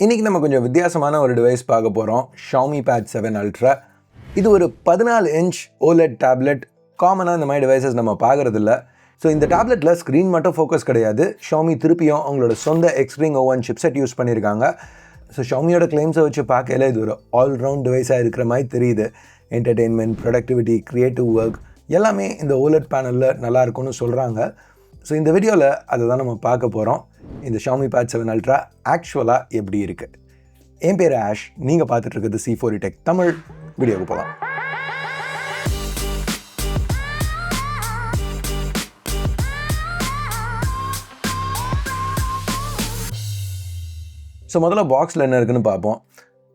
இன்றைக்கி நம்ம கொஞ்சம் வித்தியாசமான ஒரு டிவைஸ் பார்க்க போகிறோம் ஷாமி பேட் செவன் அல்ட்ரா இது ஒரு பதினாலு இன்ச் ஓலெட் டேப்லெட் காமனாக இந்த மாதிரி டிவைசஸ் நம்ம பார்க்குறதில்ல. ஸோ இந்த டேப்லெட்டில் ஸ்க்ரீன் மட்டும் ஃபோக்கஸ் கிடையாது. ஷாமி திருப்பியும் அவங்களோட சொந்த Xring O one chipset use பண்ணியிருக்காங்க. ஸோ ஷாமியோட கிளைம்ஸை வச்சு பார்க்கல இது ஒரு ஆல்ரவுண்ட் டிவைஸாக இருக்கிற மாதிரி தெரியுது. என்டர்டெயின்மெண்ட் ப்ரொடக்டிவிட்டி க்ரியேட்டிவ் ஒர்க் எல்லாமே இந்த ஓலெட் பேனலில் நல்லா இருக்கும்னு சொல்கிறாங்க ஸோ இந்த வீடியோவில் அதை தான் நம்ம பார்க்க போகிறோம் இந்த ஷாமி பேட் செவன் அல்ட்ரா ஆக்சுவலாக எப்படி இருக்குது என் பேர் ஆஷ் நீங்கள் பார்த்துட்டு இருக்கிறது C four tech e Tamil. வீடியோவுக்கு போகலாம் ஸோ முதல்ல பாக்ஸில் என்ன இருக்குன்னு பார்ப்போம்.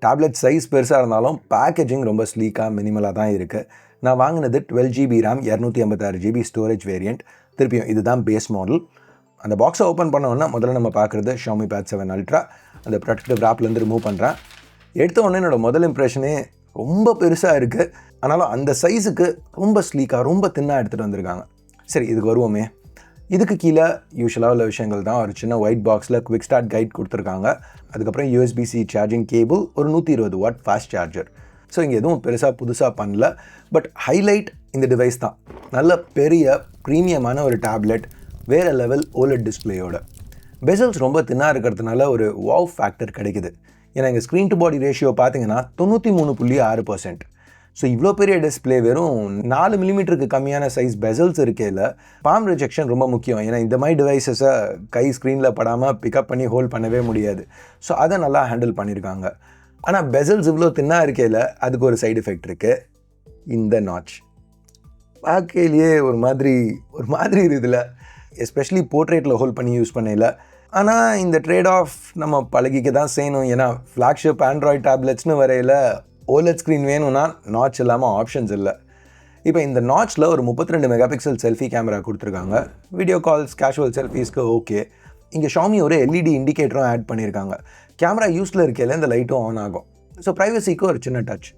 டேப்லெட் சைஸ் பெருசாக இருந்தாலும் பேக்கேஜிங் ரொம்ப ஸ்லீக்காக மினிமலாக தான் இருக்குது நான் வாங்கினது டுவெல் ஜிபி ரேம் இரநூத்தி ஐம்பத்தாறு ஜிபி ஸ்டோரேஜ் வேரியண்ட் திருப்பியும் இதுதான் பேஸ் மாடல் அந்த பாக்ஸை ஓப்பன் பண்ணோன்னா முதல்ல நம்ம பார்க்குறது ஷாமி பேட் செவன் அல்ட்ரா அந்த ப்ரொடக்டிவ் ராப்லேருந்து ரிமூவ் பண்ணுறேன் எடுத்த உடனே என்னோட முதல் இம்ப்ரெஷனே ரொம்ப பெருசாக இருக்குது ஆனாலும் அந்த சைஸுக்கு ரொம்ப ஸ்லீக்காக ரொம்ப தின்னாக எடுத்துகிட்டு வந்திருக்காங்க. சரி இதுக்கு வருவோமே. இதுக்கு கீழே யூஸ்வலாக உள்ள விஷயங்கள் தான். ஒரு சின்ன ஒயிட் பாக்ஸில் குவிக் ஸ்டார்ட் கைட் கொடுத்துருக்காங்க. அதுக்கப்புறம் யூஎஸ்பிசி சார்ஜிங் கேபிள் ஒரு நூற்றி இருபது வாட் ஃபாஸ்ட் சார்ஜர் ஸோ இங்கே எதுவும் பெருசாக புதுசாக பண்ணல. பட் ஹைலைட் இந்த டிவைஸ் தான். நல்ல பெரிய ப்ரீமியமான ஒரு டேப்லெட் வேறு லெவல் ஓலட் டிஸ்பிளேயோட பெசல்ஸ் ரொம்ப தின்னாக இருக்கிறதுனால ஒரு வாவ் ஃபேக்டர் கிடைக்குது. ஏன்னா எங்கள் ஸ்க்ரீன் டு பாடி ரேஷியோ பார்த்தீங்கன்னா தொண்ணூற்றி மூணு புள்ளி ஆறு பர்சன்ட் ஸோ இவ்வளோ பெரிய டிஸ்பிளே வெறும் நாலு மில்லிமீட்டருக்கு கம்மியான சைஸ் பெசல்ஸ் இருக்கையில் பாம் ரிஜெக்ஷன் ரொம்ப முக்கியம். ஏன்னா இந்த மாதிரி டிவைசஸை கை ஸ்க்ரீனில் படாமல் பிக்கப் பண்ணி ஹோல்ட் பண்ணவே முடியாது. ஸோ அதை நல்லா ஹேண்டில் பண்ணியிருக்காங்க ஆனால் பெசல்ஸ் இவ்வளோ தின்னாக இருக்கையில் அதுக்கு ஒரு சைடு எஃபெக்ட் இருக்குது இந்த நாட்ச் பார்க்கையிலேயே ஒரு மாதிரி ஒரு மாதிரி இருக்குதுல. எஸ்பெஷலி போர்ட்ரேட்டில் ஹோல்ட் பண்ணி யூஸ் பண்ணல ஆனால் இந்த ட்ரேட் ஆஃப் நம்ம பழகிக்க தான் செய்யணும். ஏன்னா ஃப்ளாக்ஷிப் ஆண்ட்ராய்ட் டேப்லெட்ஸ்னு வரையில் ஓலட் ஸ்க்ரீன் வேணும்னா நாட்ச் இல்லாமல் ஆப்ஷன்ஸ் இல்லை. இப்போ இந்த நாட்ச்சில் ஒரு முப்பத்தி ரெண்டு மெகா பிக்சல் செல்ஃபி கேமரா கொடுத்துருக்காங்க வீடியோ கால்ஸ் கேஷுவல் செல்ஃபீஸ்க்கு ஓகே இங்கே ஷாமி ஒரு எல்இடி இண்டிகேட்டரும் ஆட் பண்ணியிருக்காங்க கேமரா யூஸில் இருக்கையில் இந்த லைட்டும் ஆன் ஆகும். ஸோ ப்ரைவசிக்கு ஒரு சின்ன டச்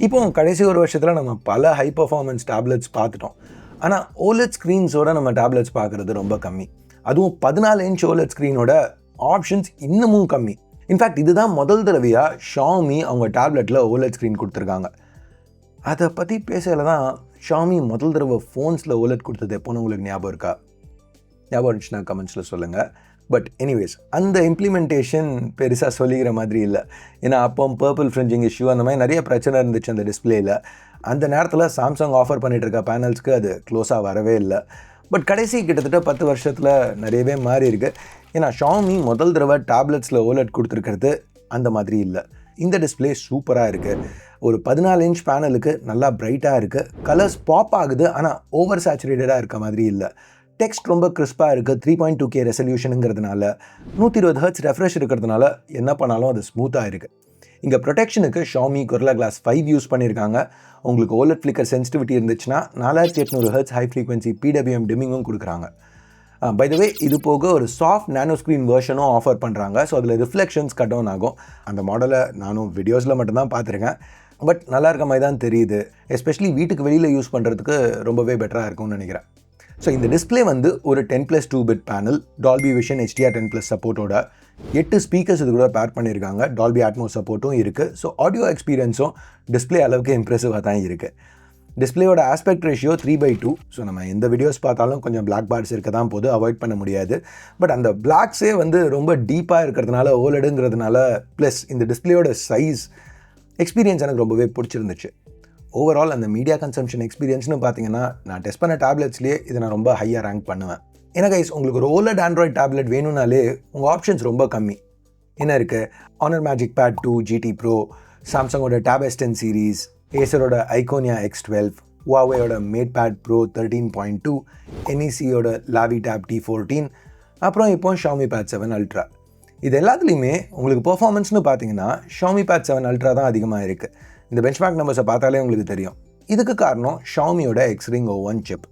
இப்போ கடைசி ஒரு வருஷத்தில் நம்ம பல ஹை பர்ஃபார்மன்ஸ் டேப்லெட்ஸ் பார்த்துட்டோம். ஆனால் ஓலெட் ஸ்க்ரீன்ஸோட நம்ம டேப்லெட்ஸ் பார்க்குறது ரொம்ப கம்மி. அதுவும் பதினாலு இன்ச் ஓலெட் ஸ்க்ரீனோட ஆப்ஷன்ஸ் இன்னமும் கம்மி. இன்ஃபேக்ட் இதுதான் முதல் தடவையாக ஷாமி அவங்க டேப்லெட்டில் ஓலெட் ஸ்க்ரீன் கொடுத்துருக்காங்க. அதை பற்றி பேசல தான் ஷாமி முதல் தடவை ஃபோன்ஸில் ஓலெட் கொடுத்தது எப்போன்னு உங்களுக்கு ஞாபகம் இருக்கா? ஞாபகம் இருந்துச்சுன்னா கமெண்ட்ஸில் சொல்லுங்கள் பட் எனிவேஸ் அந்த இம்ப்ளிமெண்டேஷன் பெருசாக சொல்லிக்கிற மாதிரி இல்லை. ஏன்னா அப்போ பர்பிள் ஃப்ரிஞ்சிங் இஷ்யூ அந்த மாதிரி நிறைய பிரச்சனை இருந்துச்சு அந்த டிஸ்பிளேயில் அந்த நேரத்தில் சாம்சங் ஆஃபர் பண்ணிகிட்டு இருக்க பேனல்ஸ்க்கு அது க்ளோஸாக வரவே இல்லை. பட் கடைசி கிட்டத்தட்ட பத்து வருஷத்தில் நிறையவே மாறி இருக்குது ஏன்னா ஷாமி முதல் தடவை டேப்லெட்ஸில் ஓலட் கொடுத்துருக்கிறது அந்த மாதிரி இல்லை. இந்த டிஸ்பிளே சூப்பராக இருக்குது ஒரு பதினாலு இன்ச் பேனலுக்கு நல்லா பிரைட்டாக இருக்குது கலர்ஸ் பாப் ஆகுது ஆனால் ஓவர் சேச்சுரேட்டடாக இருக்க மாதிரி இல்லை. டெக்ஸ்ட் ரொம்ப கிறிஸ்பாக இருக்குது த்ரீ பாயிண்ட் டூ கே ரெசல்யூஷனுங்கிறதுனால நூற்றி இருபது ஹர்ட்ஸ் ரெஃப்ரெஷ் இருக்கிறதுனால என்ன பண்ணாலும் அது ஸ்மூத்தாக இருக்குது இங்கே ப்ரொடெக்ஷனுக்கு Xiaomi gorilla glass five use பண்ணியிருக்காங்க உங்களுக்கு ஓலட் ஃப்ளிக்கர் சென்சிட்டிவிட்டி இருந்துச்சுன்னா நாலாயிரத்தி எட்நூறு ஹர்ட்ஸ் ஹை ஃப்ரீக்வன்சி பிடபிஎம் டிமிங்கும் கொடுக்குறாங்க. பை த வே இது போக ஒரு சாஃப்ட் நேனோ ஸ்க்ரீன் வேர்ஷனும் ஆஃபர் பண்ணுறாங்க ஸோ அதில் ரிஃப்ளெக்ஷன்ஸ் கட் டவுன் ஆகும். அந்த மாடலை நானும் வீடியோஸில் மட்டும்தான் பார்த்துருக்கேன். பட் நல்லா இருக்க மாதிரி தான் தெரியுது. எஸ்பெஷலி வீட்டுக்கு வெளியில் யூஸ் பண்ணுறதுக்கு ரொம்பவே பெட்டராக இருக்கும்னு நினைக்கிறேன். ஸோ இந்த டிஸ்பிளே வந்து ஒரு ten plus two bit panel Dolby vision HDR ten plus சப்போர்ட்டோட எட்டு ஸ்பீக்கர்ஸ் இது கூட பேர் பண்ணியிருக்காங்க. டால்பி ஆட்மோ சப்போர்ட்டும் இருக்குது ஸோ ஆடியோ எக்ஸ்பீரியன்ஸும் டிஸ்பிளே அளவுக்கு இம்ப்ரெசிவாக தான் இருக்குது டிஸ்பிளேயோட aspect ratio three by two so நம்ம எந்த வீடியோஸ் பார்த்தாலும் கொஞ்சம் பிளாக் பார்ட்ஸ் இருக்க தான் போது அவாய்ட் பண்ண முடியாது. பட் அந்த பிளாக்ஸே வந்து ரொம்ப டீப்பாக இருக்கிறதுனால ஓலடுங்கிறதுனால ப்ளஸ் இந்த டிஸ்பிளேயோட சைஸ் எக்ஸ்பீரியன்ஸ் எனக்கு ரொம்பவே பிடிச்சிருந்துச்சு. ஓவரால் அந்த மீடியா கன்சம்ஷன் எக்ஸ்பீரியன்ஸ்னு பார்த்தீங்கன்னா நான் டெஸ்ட் பண்ண டேப்லெட்ஸ்லேயே இதை நான் ரொம்ப ஹையாக ரேங்க் பண்ணுவேன். ஏன்னா கைஸ் உங்களுக்கு ஒரு ஓலட் ஆண்ட்ராய்ட் டேப்லெட் வேணும்னாலே உங்கள் ஆப்ஷன்ஸ் ரொம்ப கம்மி. என்ன இருக்குது Honor magic pad two GT pro சாம்சங்கோட tab S ten series ஏசரோட Iconia X twelve வாவேயோட mate pad pro thirteen point two என்இசியோட லாவி tab T fourteen அப்புறம் இப்போ ஷாமி பேட் செவன் அல்ட்ரா இது எல்லாத்துலேயுமே உங்களுக்கு பெர்ஃபார்மன்ஸ்னு பார்த்தீங்கன்னா ஷாமி பேட் செவன் அல்ட்ரா தான் அதிகமாக இருக்குது இந்த பெஞ்ச்மார்க் நம்பர்ஸை பார்த்தாலே உங்களுக்கு தெரியும். இதுக்கு காரணம் ஷாமியோட எக்ஸ்ரிங் ஓ ஒன் சிப்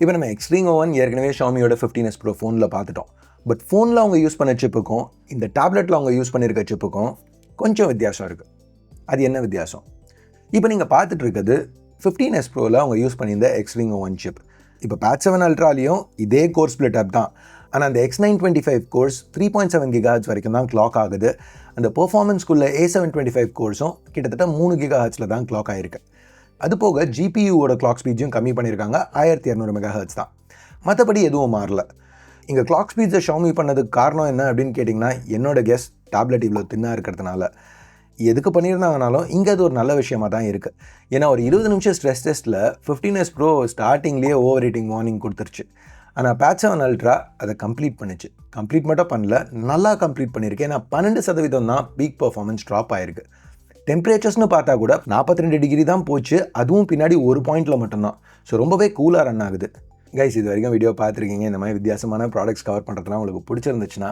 இப்போ நம்ம எக்ஸ்ட்ரீங் ஓவன் ஏற்கனவே ஷாமியோட ஃபிஃப்டின் எஸ் ப்ரோ ஃபோனில் பார்த்துட்டோம். பட் ஃபோனில் அவங்க யூஸ் பண்ண சிப்புக்கும் இந்த டேப்லெட்டில் அவங்க யூஸ் பண்ணியிருக்க சிப்புக்கும் கொஞ்சம் வித்தியாசம் இருக்குது அது என்ன வித்தியாசம்? இப்போ நீங்கள் பார்த்துட்டு இருக்கிறது ஃபிஃப்டீன் எஸ் ப்ரோவில் அவங்க யூஸ் பண்ணியிருந்த எக்ஸ்ட்ரீங் ஒன் சிப் இப்போ பேட் செவன் அல்ட்ராலையும் இதே கோர் ஸ்பிளிட் அப் தான். ஆனால் அந்த X nine twenty five cores three point seven gigahertz வரைக்கும் தான் கிளாக் ஆகுது. அந்த பர்ஃபார்மன்ஸ்குள்ளே ஏ செவன் டுவெண்ட்டி ஃபைவ் கோர்ஸும் கிட்டத்தட்ட மூணு கிகாஹர்ட்ஸில் தான் கிளாக் ஆகிருக்கு அது போக ஜிபியூவோட கிளாக் ஸ்பீட்ஸும் கம்மி பண்ணியிருக்காங்க ஆயிரத்தி இரநூறு மெகாஹர்ட்ஸ் தான். மற்றபடி எதுவும் மாறல. இங்கே கிளாக் ஸ்பீட்ஸை ஷவுமி பண்ணதுக்கு காரணம் என்ன அப்படின்னு கேட்டிங்கன்னா என்னோட கெஸ் டேப்லெட் இவ்வளோ தின்னாக இருக்கிறதுனால. எதுக்கு பண்ணியிருந்தாங்கனாலும் இங்கே அது ஒரு நல்ல விஷயமாக தான் இருக்குது ஏன்னா ஒரு இருபது நிமிஷம் ஸ்ட்ரெஸ் டெஸ்ட்டில் ஃபிஃப்டீன் எஸ் ப்ரோ ஸ்டார்டிங்லேயே ஓவர் ஹீட்டிங் வார்னிங் கொடுத்துருச்சு. ஆனால் பேட்ச் செவன் அல்ட்ரா அதை கம்ப்ளீட் பண்ணிச்சு. கம்ப்ளீட் மட்டும் பண்ணல நல்லா கம்ப்ளீட் பண்ணியிருக்கேன் ஏன்னா பன்னெண்டு சதவீதம் தான் பீக் பர்ஃபார்மன்ஸ் ட்ராப் ஆயிருக்கு. டெம்பரேச்சர்ஸ்னு பார்த்தா கூட நாற்பத்தி ரெண்டு டிகிரி தான் போச்சு. அதுவும் பின்னாடி ஒரு பாயிண்டில் மட்டும்தான். ஸோ ரொம்பவே கூலாக ரன் ஆகுது. கைஸ் இது வரைக்கும் வீடியோ பார்த்துருக்கீங்க. இந்த மாதிரி வித்தியாசமான ப்ராடக்ட்ஸ் கவர் பண்ணுறதுலாம் உங்களுக்கு பிடிச்சிருந்துச்சுன்னா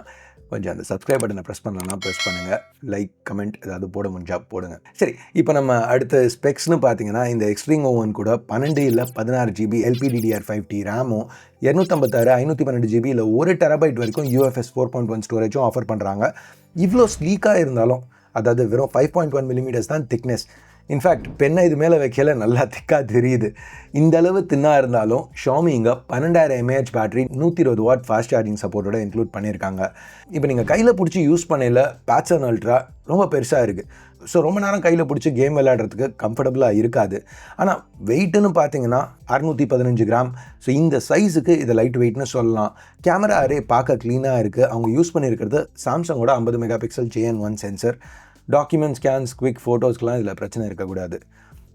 கொஞ்சம் அந்த சப்ஸ்கிரைப் பட்டனை ப்ரெஸ் பண்ணலன்னா ப்ரெஸ் பண்ணுங்கள் லைக் கமெண்ட் ஏதாவது போட முடிஞ்சா போடுங்க. சரி இப்போ நம்ம அடுத்த ஸ்பெக்ஸ்னு பார்த்தீங்கன்னா இந்த எக்ஸ்ட்ரீம் ஓவன் கூட பன்னெண்டு இல்லை பதினாறு ஜிபி எல்பிடிடிஆர் ஃபைவ் டி ரேமும் இரநூத்தம்பத்தாறு ஐநூற்றி பன்னெண்டு ஜிபி இல்லை ஒரு டெராபைட் வரைக்கும் யூஎஃப்எஸ் ஃபோர் பாயிண்ட் ஒன் ஸ்டோரேஜும் ஆஃபர் பண்ணுறாங்க இவ்வளோ ஸ்லீக்காக இருந்தாலும் அதாவது வெறும் ஃபைவ் பாயிண்ட் ஒன் மில்லிமீட்டர்ஸ் தான் திக்னஸ் இன்ஃபேக்ட் பெண்ணை இது மேலே வைக்கல நல்லா திக்காக தெரியுது. இந்த அளவு தின்னா இருந்தாலும் ஷாமி இங்கே பன்னெண்டாயிரம் எம்ஏஹெச் பேட்டரி நூற்றி இருபது வாட் ஃபாஸ்ட் சார்ஜிங் சப்போர்ட்டோட இன்க்ளூட் பண்ணியிருக்காங்க. இப்போ நீங்கள் கையில் பிடிச்சி யூஸ் பண்ணல பேட்சன் அல்ட்ரா ரொம்ப பெருசாக இருக்குது ஸோ ரொம்ப நேரம் கையில் பிடிச்சி கேம் விளையாடுறதுக்கு கம்ஃபர்டபுளாக இருக்காது. ஆனால் வெயிட்டுன்னு பார்த்தீங்கன்னா அறுநூற்றி பதினஞ்சு கிராம். ஸோ இந்த சைஸுக்கு இதை லைட் வெயிட்னு சொல்லலாம். கேமரா அரே பார்க்க க்ளீனாக இருக்குது அவங்க யூஸ் பண்ணியிருக்கிறது சாம்சங்கோட ஐம்பது mega pixel JN one sensor document scans quick ஃபோட்டோஸ்க்கெலாம் இதில் பிரச்சனை இருக்கக்கூடாது.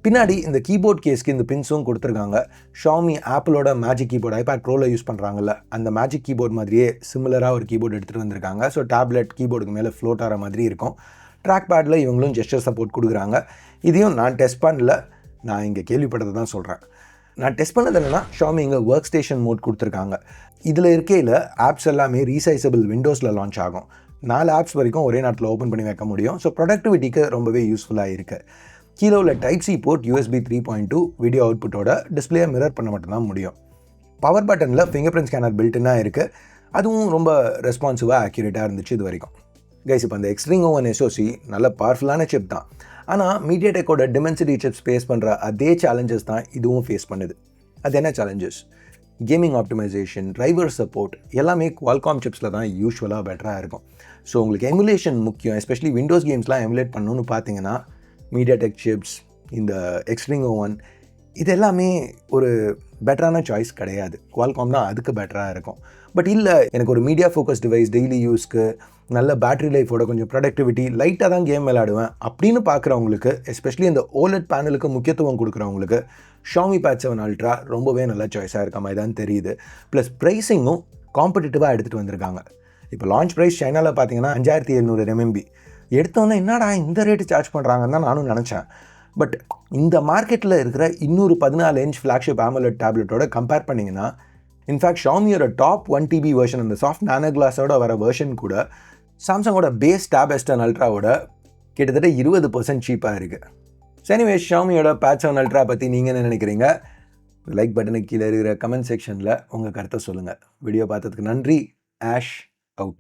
பின்னாடி இந்த கீபோர்ட் கேஸ்க்கு இந்த பின்ஸும் கொடுத்துருக்காங்க. ஷாமி ஆப்பிளோட மேஜிக் கீபோர்ட் ஐபேட் ப்ரோவில் யூஸ் பண்ணுறாங்கல்ல அந்த மேஜிக் கீபோர்ட் மாதிரியே சிமிலராக ஒரு கீபோர்டு எடுத்துகிட்டு வந்திருக்காங்க. ஸோ டேப்லெட் கீபோர்டுக்கு மேலே ஃப்ளோட் ஆகிற மாதிரி இருக்கும். ட்ராக் பேடில் இவங்களும் ஜெஸ்டர் சப்போர்ட் கொடுக்குறாங்க. இதையும் நான் டெஸ்ட் பண்ணல. நான் இங்கே கேள்விப்பட்டதை தான் சொல்கிறேன் நான் டெஸ்ட் பண்ணது என்னென்னா ஷாமி இங்கே ஒர்க் ஸ்டேஷன் மோட் கொடுத்துருக்காங்க. இதில் இருக்கையில் ஆப்ஸ் எல்லாமே ரீசைசபிள் விண்டோஸில் லான்ச் ஆகும். நாலு ஆப்ஸ் வரைக்கும் ஒரே நேரத்தில் ஓப்பன் பண்ணி வைக்க முடியும். ஸோ ப்ரொடக்டிவிட்டிக்கு ரொம்பவே யூஸ்ஃபுல்லாக இருக்குது கீழே உள்ள type C port USB three point two video அவுட்புட்டோட display mirror பண்ண மட்டும்தான் முடியும். பவர் பட்டனில் ஃபிங்கர் பிரிண்ட் ஸ்கேனர் பில்ட்டுனா இருக்குது அதுவும் ரொம்ப ரெஸ்பான்சிவாக ஆக்யூரேட்டாக இருந்துச்சு இது வரைக்கும். கைஸ் இப்போ அந்த எக்ஸ்ட்ரீம் ஓவன் எஸ்ஓசி நல்ல பவர்ஃபுல்லான சிப் தான். ஆனால் மீடியா டெக்கோட டிமென்சிட்டி சிப்ஸ் ஃபேஸ் பண்ணுற அதே சேலஞ்சஸ் தான் இதுவும் ஃபேஸ் பண்ணுது. அது என்ன challenges gaming optimisation driver support எல்லாமே குவால்காம் சிப்ஸில் தான் யூஸ்வலாக பெட்டராக இருக்கும். ஸோ உங்களுக்கு எமுலேஷன் முக்கியம் எஸ்பெஷலி விண்டோஸ் கேம்ஸ்லாம் எமுலேட் பண்ணணும்னு பார்த்தீங்கன்னா மீடியா டெக் சிப்ஸ் இந்த எக்ஸ்ட்ரிங் ஓவன் இது எல்லாமே ஒரு பெட்டரான சாய்ஸ் கிடையாது. குவால்காம் தான் அதுக்கு பெட்டராக இருக்கும். பட் இல்லை எனக்கு ஒரு மீடியா ஃபோக்கஸ் டிவைஸ் டெய்லி யூஸ்க்கு நல்ல பேட்டரி லைஃபோட கொஞ்சம் ப்ரொடக்டிவிட்டி லைட்டாக தான் கேம் விளாடுவேன் அப்படின்னு பார்க்குறவங்களுக்கு எஸ்பெஷலி இந்த ஓலட் பேனலுக்கு முக்கியத்துவம் கொடுக்குறவங்களுக்கு ஷாமி பேட் செவன் அல்ட்ரா ரொம்பவே நல்ல சாய்ஸாக இருக்க மாதிரி தான் தெரியுது. ப்ளஸ் ப்ரைஸிங்கும் காம்படிட்டிவாக எடுத்துகிட்டு வந்திருக்காங்க. இப்போ லான்ச் ப்ரைஸ் சைனாவில் பார்த்தீங்கன்னா அஞ்சாயிரத்தி எழுநூறு ரெமெம்பி எடுத்தோன்னே என்னடா இந்த ரேட்டு சார்ஜ் பண்ணுறாங்கன்னு தான் நானும் நினச்சேன். பட் இந்த மார்க்கெட்டில் இருக்கிற இன்னொரு பதினாலு இன்ச் ஃப்ளாக்ஷிப் ஆமலட் டேப்லெட்டோட கம்பேர் பண்ணிங்கன்னா இன்ஃபேக்ட் ஷாமியோட டாப் ஒன் டிபி வெர்ஷன் அந்த சாஃப்ட் நானோ கிளாஸோட வர வெர்ஷன் கூட சாம்சங்கோட பேஸ் டேப் எஸ்டன் அல்ட்ராவோட கிட்டத்தட்ட இருபது பர்சன்ட் சீப்பாக இருக்குது எனிவே ஷாமியோட பேட்ச் ஒன் அல்ட்ரா பற்றி நீங்கள் என்ன நினைக்கிறீங்க? லைக் பட்டனுக்கு கீழே இருக்கிற கமெண்ட் செக்ஷனில் உங்கள் கருத்தை சொல்லுங்கள் வீடியோ பார்த்ததுக்கு நன்றி. Ash out.